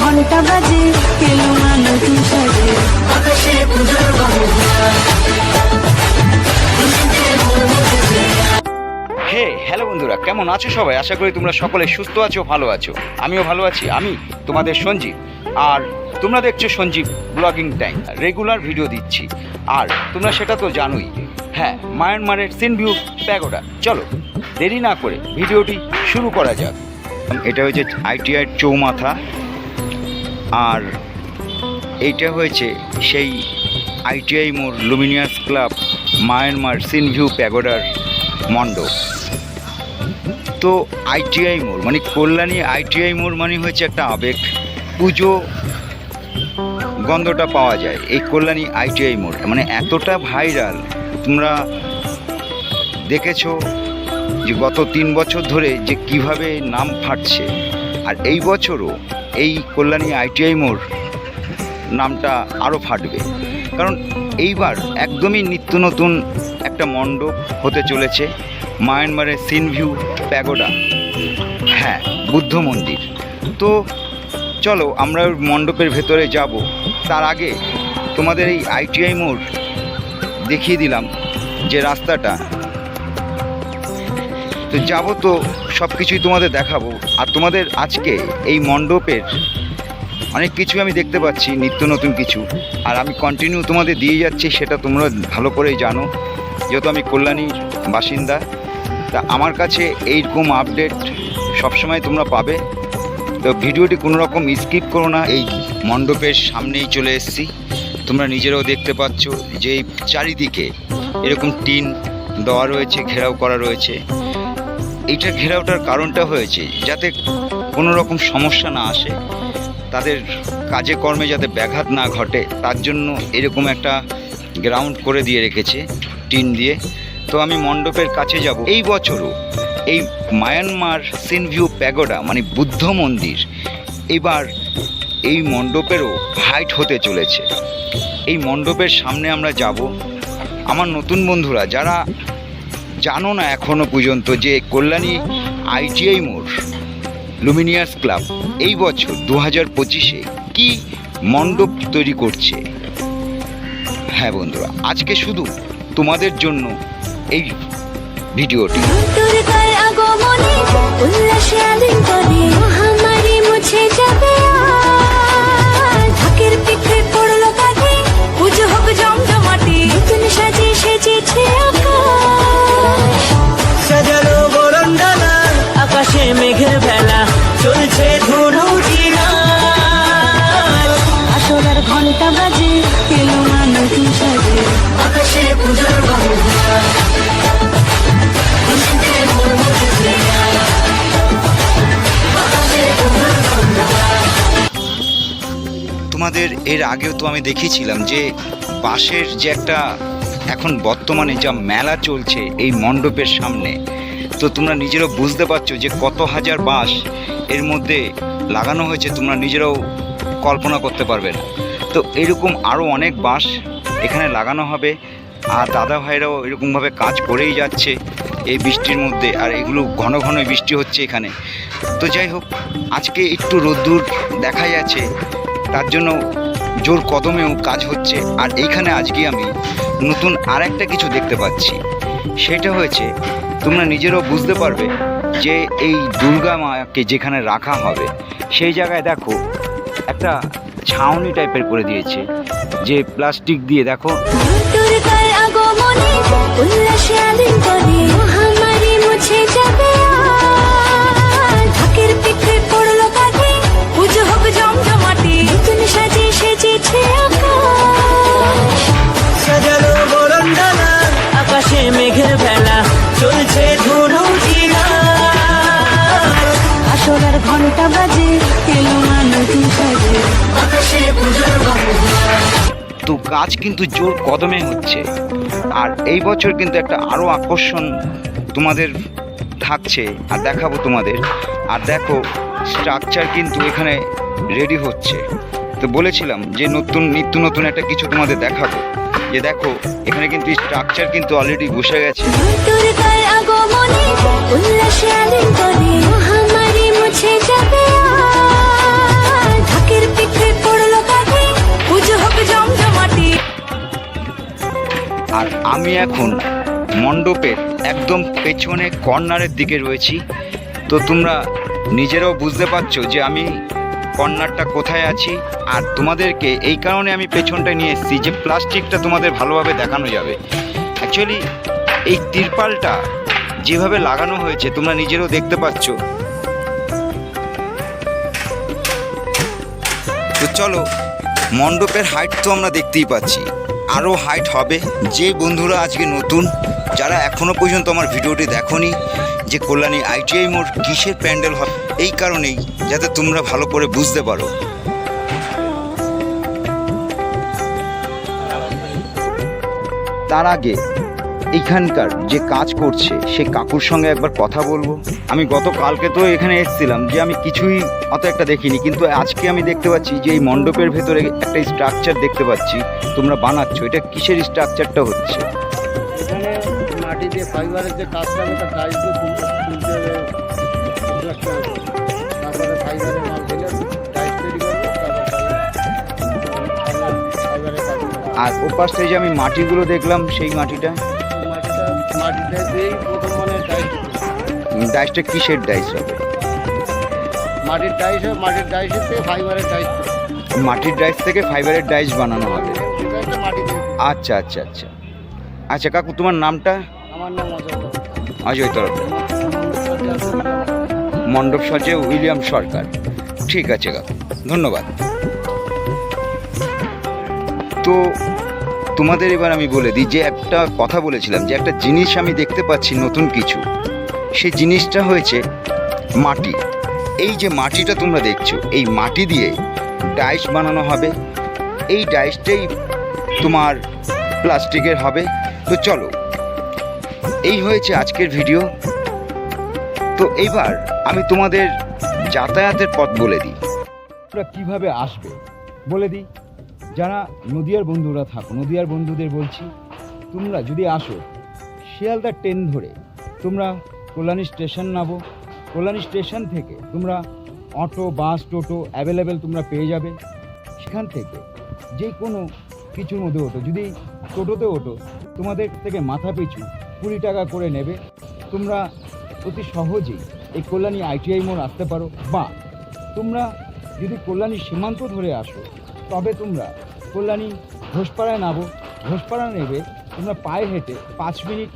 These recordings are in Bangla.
ঘণ্টা বাজে এলো মা নতুন সাজে আকাশে পুজোর হে হ্যালো বন্ধুরা কেমন আছো সবাই? আশা করি তোমরা সকলে সুস্থ আছো ভালো আছো। আমিও ভালো আছি আমি তোমাদের সঞ্জীব। আর তোমরা দেখছ Sanjib blogging time regular video দিচ্ছি। আর তোমরা সেটা তো জানোই। হ্যাঁ মায়ানমারের সিনভিউ প্যাগোডা। চলো দেরি না করে ভিডিওটি শুরু করা যাক। এটা হচ্ছে আইটিআই চৌমাথা। আর এইটা হয়েছে সেই আইটিআই মোড় লুমিনিয়াস ক্লাব, মায়ানমার সিনভিউ প্যাগোডার মণ্ডপ। তো আইটিআই মোড় মানে কল্যাণী আইটিআই মোড় মানে হয়েছে একটা আবেগ। পুজো গন্ধটা পাওয়া যায় এই কল্যাণী আইটিআই মোড় মানে এতটা ভাইরাল, তোমরা দেখেছ যে গত তিন বছর ধরে যে কীভাবে নাম ফাটছে। আর এই বছরও এই কল্যাণী আইটিআই মোড় নামটা আরও ফাটবে। কারণ এইবার একদমই নিত্য নতুন একটা মণ্ডপ হতে চলেছে, মায়ানমারের সিনভিউ প্যাগোডা। হ্যাঁ বুদ্ধ মন্দির। তো চলো আমরা মণ্ডপের ভেতরে যাব। তার আগে তোমাদের এই আইটিআই মোড় দেখিয়ে দিলাম যে রাস্তাটা তো যাব তো সব কিছুই তোমাদের দেখাবো। আর তোমাদের আজকে এই মণ্ডপের অনেক কিছু আমি দেখতে পাচ্ছি, নিত্য নতুন কিছু। আর আমি কন্টিনিউ তোমাদের দিয়ে যাচ্ছি, সেটা তোমরা ভালো করেই জানো। যেহেতু আমি কল্যাণী বাসিন্দা, তা আমার কাছে এইরকম আপডেট সবসময় তোমরা পাবে। তো ভিডিওটি কোনো রকম স্কিপ করো না, এই মণ্ডপের সামনেই চলে এসেছি। তোমরা নিজেরাও দেখতে পাচ্ছ যে চারিদিকে এরকম টিন দেওয়া রয়েছে, ঘেরাও করা রয়েছে। এইটা ঘেরাওটার কারণটা হয়েছে যাতে কোনো রকম সমস্যা না আসে। তাদের কাজে কর্মে যাতে ব্যাঘাত না ঘটে, তার জন্য এরকম একটা গ্রাউন্ড করে দিয়ে রেখেছে, টিন দিয়ে। তো আমি মণ্ডপের কাছে যাব। এই বছরও এই মায়ানমার সিনভিউ প্যাগোডা মানে বুদ্ধ মন্দির, এবার এই মণ্ডপেরও হাইট হতে চলেছে। এই মণ্ডপের সামনে আমরা যাব। আমার নতুন বন্ধুরা, যারা জানো না এখনও পর্যন্ত যে কল্যাণী আইটিআই মোড়, লুমিনিয়াস ক্লাব, এই বছর দু হাজার পঁচিশে কী মণ্ডপ তৈরি করছে? হ্যাঁ বন্ধুরা, আজকে শুধু তোমাদের জন্য এই ভিডিওটি। তোমাদের এর আগেও তো আমি দেখিয়েছিলাম যে বাঁশের যে একটা এখন বর্তমানে যা মেলা চলছে এই মণ্ডপের সামনে, তো তোমরা নিজেরাও বুঝতে পারছ যে কত হাজার বাঁশ এর মধ্যে লাগানো হয়েছে, তোমরা নিজেরাও কল্পনা করতে পারবে না। তো এরকম আরও অনেক বাঁশ এখানে লাগানো হবে, আর দাদা ভাইরাও এরকমভাবে কাজ করেই যাচ্ছে এই বৃষ্টির মধ্যে, আর এগুলো ঘন ঘন বৃষ্টি হচ্ছে এখানে। তো যাই হোক, আজকে একটু রোদ্দুর দেখা যাচ্ছে তার জন্য জোর কদমেও কাজ হচ্ছে। আর এইখানে আজকে আমি নতুন আর একটা কিছু দেখতে পাচ্ছি। সেটা হয়েছে, তোমরা নিজেরাও বুঝতে পারবে যে এই দুর্গা মাকে যেখানে রাখা হবে, সেই জায়গায় দেখো একটা ছাউনি টাইপের করে দিয়েছে, যে প্লাস্টিক দিয়ে, দেখো। তো কাজ কিন্তু জোর কদমে হচ্ছে। আর এই বছর কিন্তু একটা আরও আকর্ষণ তোমাদের থাকছে, আর দেখাবো তোমাদের। আর দেখো স্ট্রাকচার কিন্তু এখানে রেডি হচ্ছে। তো বলেছিলাম যে নতুন, নিত্য নতুন একটা কিছু তোমাদের দেখাবো। যে দেখো, এখানে কিন্তু স্ট্রাকচার কিন্তু অলরেডি বসে গেছে। আর আমি এখন মণ্ডপের একদম পেছনে কর্নারের দিকে রয়েছি। তো তোমরা নিজেরাও বুঝতে পারছ যে আমি কর্নারটা কোথায় আছি। আর তোমাদেরকে এই কারণে আমি পেছনটায় নিয়ে এসেছি যে প্লাস্টিকটা তোমাদের ভালোভাবে দেখানো যাবে। অ্যাকচুয়ালি এই তিরপালটা যেভাবে লাগানো হয়েছে, তোমরা নিজেরাও দেখতে পাচ্ছ। তো চলো, মণ্ডপের হাইট তো আমরা দেখতেই পাচ্ছি। আরও হাইট হবে। যে বন্ধুরা আজকে নতুন, যারা এখনও পর্যন্ত আমার ভিডিওটি দেখনি, যে কল্যাণী আইটিআই মোড় কিসের প্যান্ডেল হবে, এই কারণেই যাতে তোমরা ভালো করে বুঝতে পারো। তার আগে এইখানকার যে কাজ করছে সে কাকুর সঙ্গে একবার কথা বলব। আমি গত কালকে তো এখানে এসেছিলাম যে আমি কিছুই অত একটা দেখিনি কিন্তু আজকে আমি দেখতে পাচ্ছি যে এই মণ্ডপের ভেতরে একটা স্ট্রাকচার দেখতে পাচ্ছি। তোমরা বানাচ্ছ এটা কিসের স্ট্রাকচারটা হচ্ছে? এখানে মাটি দিয়ে ফাইবারের যে কাজটা হবে টাইস দিয়ে তুলতে তুলতে হবে তারপরে ফাইবারের মাল দিলে টাইস তৈরি করব তারপর ফাইবারের কাজ আর ও পাশটায় যে আমি মাটিগুলো দেখলাম সেই মাটিটা? ডাইসটা কিসের ডাইস হবে? মাটির হবে মাটির টাইসের থেকে ফাইবারের টাইস মাটির ডাইস থেকে ফাইবারের ডাইস বানানো হবে। আচ্ছা আচ্ছা আচ্ছা। আচ্ছা কাকু তোমার নামটা? আমার নাম অজয় দত্ত। অজয় তরফ মণ্ডপ সাজে উইলিয়াম সরকার। ঠিক আছে কাকু। ধন্যবাদ। তো তোমাদের এবার আমি বলে দিই, যে একটা কথা বলেছিলাম, যে একটা জিনিস আমি দেখতে পাচ্ছি নতুন কিছু। সেই জিনিসটা হয়েছে মাটি। এই যে মাটিটা তোমরা দেখছ, এই মাটি দিয়ে ডাইস বানানো হবে। এই ডাইসটাই তোমার প্লাস্টিকের হবে। তো চলো, এই হয়েছে আজকের ভিডিও। তো এইবার আমি তোমাদের যাতায়াতের পথ বলে দিই। তোমরা কীভাবে আসবে? বলে দিই। যারা নদিয়ার বন্ধুরা থাকো, নদিয়ার বন্ধুদের বলছি, তোমরা যদি আসো শিয়ালদা ট্রেন ধরে, তোমরা কল্যাণী স্টেশন নামো। কল্যাণী স্টেশন থেকে তোমরা অটো বাস টোটো অ্যাভেলেবেল তোমরা পেয়ে যাবে। সেখান থেকে যে কোনো কিছুর মধ্যে ওঠো। যদি টোটোতে ওঠো, তোমাদের থেকে মাথা পিছু কুড়ি টাকা করে নেবে। তোমরা অতি সহজেই এই কল্যাণী আইটিআই মোড় আসতে পারো। বা তোমরা যদি কল্যাণী সীমান্ত ধরে আসো, তবে তোমরা কল্যাণী, ঘোষপাড়ায় নামো। ঘোষপাড়া নেবে, তোমরা পায়ে হেঁটে পাঁচ মিনিট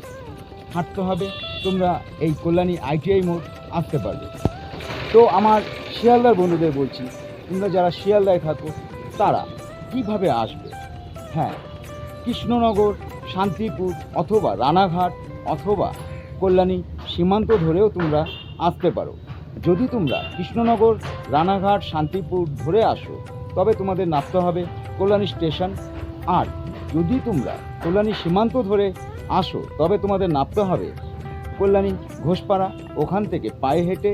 হাঁটতে হবে, তোমরা এই কল্যাণী আইটিআই মোড় আসতে পারবে। তো আমার শিয়ালদার বন্ধুদের বলছি, তোমরা যারা শিয়ালদায় থাকো, তারা কীভাবে আসবে? হ্যাঁ কৃষ্ণনগর, শান্তিপুর অথবা রানাঘাট অথবা কল্যাণী সীমান্ত ধরেও তোমরা আসতে পারো। যদি তোমরা কৃষ্ণনগর, রানাঘাট, শান্তিপুর ধরে আসো তবে তোমাদের নামতে হবে। কল্যাণী স্টেশন আর যদি তোমরা কল্যাণী সীমান্ত ধরে আসো, তবে তোমাদের নামতে হবে। কল্যাণী ঘোষপাড়া, ওখান থেকে পায়ে হেঁটে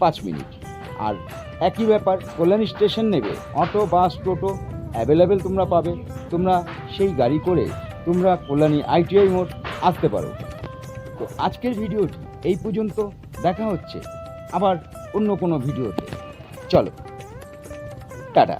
পাঁচ মিনিট। আর একই ব্যাপার, কল্যাণী স্টেশন নেবে। অটো, বাস, টোটো অ্যাভেলেবেল তোমরা পাবে। তোমরা সেই গাড়ি করে তোমরা কল্যাণী আইটিআই মোড় আসতে পারো। তো আজকের ভিডিওটি এই পর্যন্ত। দেখা হচ্ছে আবার অন্য কোনো ভিডিওতে। চলো, টাটা।